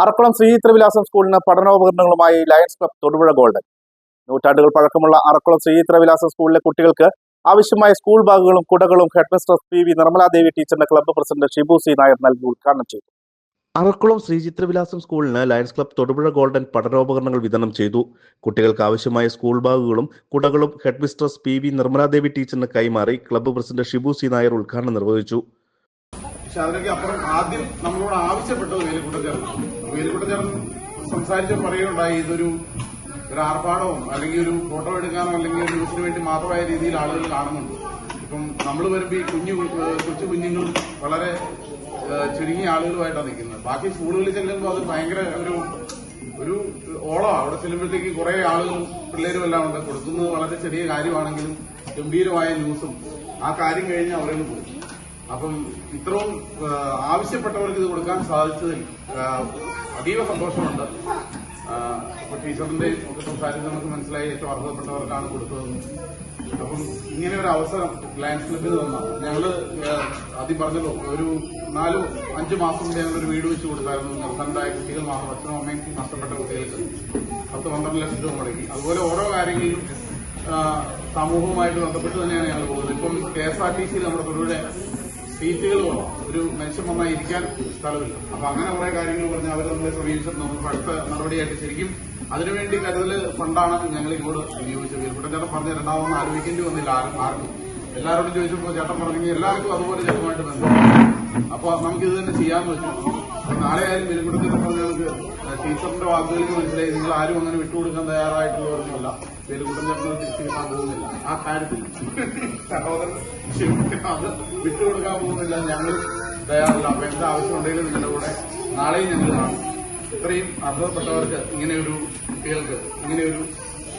അറക്കുളം ശ്രീചിത്രവിലാസം സ്കൂളിന് പഠനോപകരണങ്ങളുമായി Lions club Thodupuzha golden. നൂറ്റാണ്ടുകൾ പഴക്കമുള്ള അറക്കുളം ശ്രീചിത്രവിലാസം സ്കൂളിലെ കുട്ടികൾക്ക് ആവശ്യമായ സ്കൂൾ ബാഗുകളും കുടകളും ഹെഡ്മിസ്ട്രസ് പി വി നിർമ്മലാദേവി ടീച്ചറിന്റെ club president Shibu C Nair നൽകി ഉദ്ഘാടനം ചെയ്തു. അറക്കുളം ശ്രീചിത്രവിലാസം സ്കൂളിന് ലയൺസ് ക്ലബ് തൊടുപുഴ ഗോൾഡൻ പഠനോപകരണങ്ങൾ വിതരണം ചെയ്തു. കുട്ടികൾക്ക് ആവശ്യമായ സ്കൂൾ ബാഗുകളും കുടകളും ഹെഡ്മിസ്ട്രസ് പി വി നിർമ്മലാദേവി ടീച്ചറിന് കൈമാറി club president Shibu C Nair ഉദ്ഘാടനം നിർവഹിച്ചു. പക്ഷെ അതിനൊക്കെ അപ്പുറം ആദ്യം നമ്മളോട് ആവശ്യപ്പെട്ടത് വേലിക്കുട്ടം ചേർന്ന് വേലിക്കുട്ടം ചേർന്ന് സംസാരിച്ച് പറയുകയുണ്ടായി ഇതൊരു ഒരു ആർഭാടവും അല്ലെങ്കിൽ ഒരു ഫോട്ടോ എടുക്കാനോ അല്ലെങ്കിൽ ഒരു ന്യൂസിന് വേണ്ടി മാത്രമായ രീതിയിൽ ആളുകൾ കാണുന്നുണ്ട്. ഇപ്പം നമ്മൾ വരുമ്പോൾ ഈ കുഞ്ഞു കൊച്ചു കുഞ്ഞുങ്ങളും വളരെ ചുരുങ്ങിയ ആളുകളുമായിട്ടാണ് നിൽക്കുന്നത്. ബാക്കി സ്കൂളുകളിൽ ചെല്ലുമ്പോൾ അത് ഭയങ്കര ഒരു ഒരു ഓളമാണ് അവിടെ ചെല്ലുമ്പോഴത്തേക്ക് കുറെ ആളുകളും പിള്ളേരും എല്ലാം ഉണ്ട്. കൊടുക്കുന്നത് വളരെ ചെറിയ കാര്യമാണെങ്കിലും ഗംഭീരമായ ന്യൂസും. ആ കാര്യം കഴിഞ്ഞ് അവരെ പോകും അപ്പം ഇത്രയും ആവശ്യപ്പെട്ടവർക്ക് ഇത് കൊടുക്കാൻ സാധിച്ചതിൽ അതീവ സന്തോഷമുണ്ട്. അപ്പൊ ടീച്ചറിന്റെ ഒക്കെ സംസാരിച്ച് നമുക്ക് മനസ്സിലായി ഏറ്റവും അർഹതപ്പെട്ടവർക്കാണ് കൊടുത്തതെന്ന്. അപ്പം ഇങ്ങനെ ഒരു അവസരം ലയൻസ് ക്ലബിൽ തന്ന. ഞങ്ങൾ ആദ്യം പറഞ്ഞല്ലോ ഒരു നാലോ അഞ്ചു മാസം മുമ്പ് ഞങ്ങളൊരു വീട് വെച്ച് കൊടുത്തായിരുന്നു. നിർത്തണ്ടായ കുട്ടികൾ മാത്രം അച്ഛനും അമ്മയും നഷ്ടപ്പെട്ട കുട്ടികൾക്ക് പത്ത് പന്ത്രണ്ട് ലക്ഷം രൂപ മുടക്കി. അതുപോലെ ഓരോ കാര്യങ്ങളിലും സമൂഹവുമായിട്ട് ബന്ധപ്പെട്ട് തന്നെയാണ് ഞങ്ങൾ പോകുന്നത്. ഇപ്പം K S R T C നമ്മുടെ തൊടുപുഴ കുറവാണ് ഒരു മനുഷ്യൻ വന്നാൽ ഇരിക്കാൻ സ്ഥലമില്ല. അപ്പൊ അങ്ങനെ കുറെ കാര്യങ്ങൾ പറഞ്ഞ് അവർ നമ്മളെ സമീപിച്ചത് നമുക്ക് അടുത്ത നടപടിയായിട്ട് ശരിക്കും അതിനുവേണ്ടി കരുതൽ ഫണ്ടാണ് ഞങ്ങൾ ഇങ്ങോട്ട് വിനിയോഗിച്ചത്. ഇവിടെ ചേട്ടൻ പറഞ്ഞ രണ്ടാമൊന്നും ആലോചിക്കേണ്ടി വന്നില്ല ആരും ആർക്കും. എല്ലാവരോടും ചോദിച്ചപ്പോൾ ചേട്ടൻ പറഞ്ഞെങ്കിൽ എല്ലാവർക്കും അതുപോലെ ചേട്ടനുമായിട്ട് ബന്ധം അപ്പൊ നമുക്ക് ഇത് തന്നെ ചെയ്യാമെന്ന് വെച്ചു. നാളെ വെലുക്കുടത്തിൽ പറഞ്ഞ നമുക്ക് ടീച്ചറിന്റെ നിന്ന് മനസ്സിലായി. നിങ്ങൾ ആരും അങ്ങനെ വിട്ടുകൊടുക്കാൻ തയ്യാറായിട്ടുള്ളവരൊന്നുമല്ല വെലുക്കുട്ടൻ ചേട്ടൻ പോകുന്നില്ല. ആ കാര്യത്തിൽ. അത് വിട്ടുകൊടുക്കാൻ പോകുന്നില്ല. ഞങ്ങൾ തയ്യാറല്ല. അപ്പൊ എന്താ ആവശ്യമുണ്ടെങ്കിലും നിങ്ങളുടെ കൂടെ നാളെയും ഞങ്ങൾ കാണും. ഇത്രയും അർഹതപ്പെട്ടവർക്ക് ഇങ്ങനെയൊരു കുട്ടികൾക്ക് ഇങ്ങനെയൊരു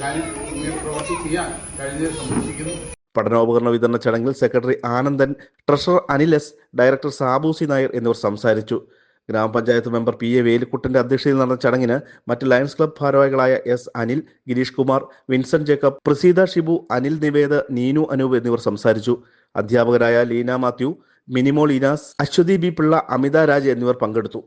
കാര്യം ഇങ്ങനെ പ്രവർത്തി ചെയ്യാൻ കഴിഞ്ഞ് സന്തോഷിക്കുന്നു പഠനോപകരണ വിതരണ ചടങ്ങിൽ secretary Anandan treasurer Anil S director സാബൂസി Nair എന്നിവർ സംസാരിച്ചു. ഗ്രാമപഞ്ചായത്ത് മെമ്പർ പി എ വേലിക്കുട്ടന്റെ അധ്യക്ഷതയിൽ നടന്ന ചടങ്ങിന് മറ്റ് ലയൺസ് ക്ലബ് ഭാരവാഹികളായ എസ് അനിൽ ഗിരീഷ് കുമാർ വിൻസെന്റ് ജേക്കബ് പ്രസീത ഷിബു അനിൽ നിവേദ നീനു അനൂപ് എന്നിവർ സംസാരിച്ചു. അധ്യാപകരായ ലീന മാത്യു മിനിമോൾ ഇനാസ് അശ്വതി ബി പിള്ള അമിത രാജ് എന്നിവർ പങ്കെടുത്തു.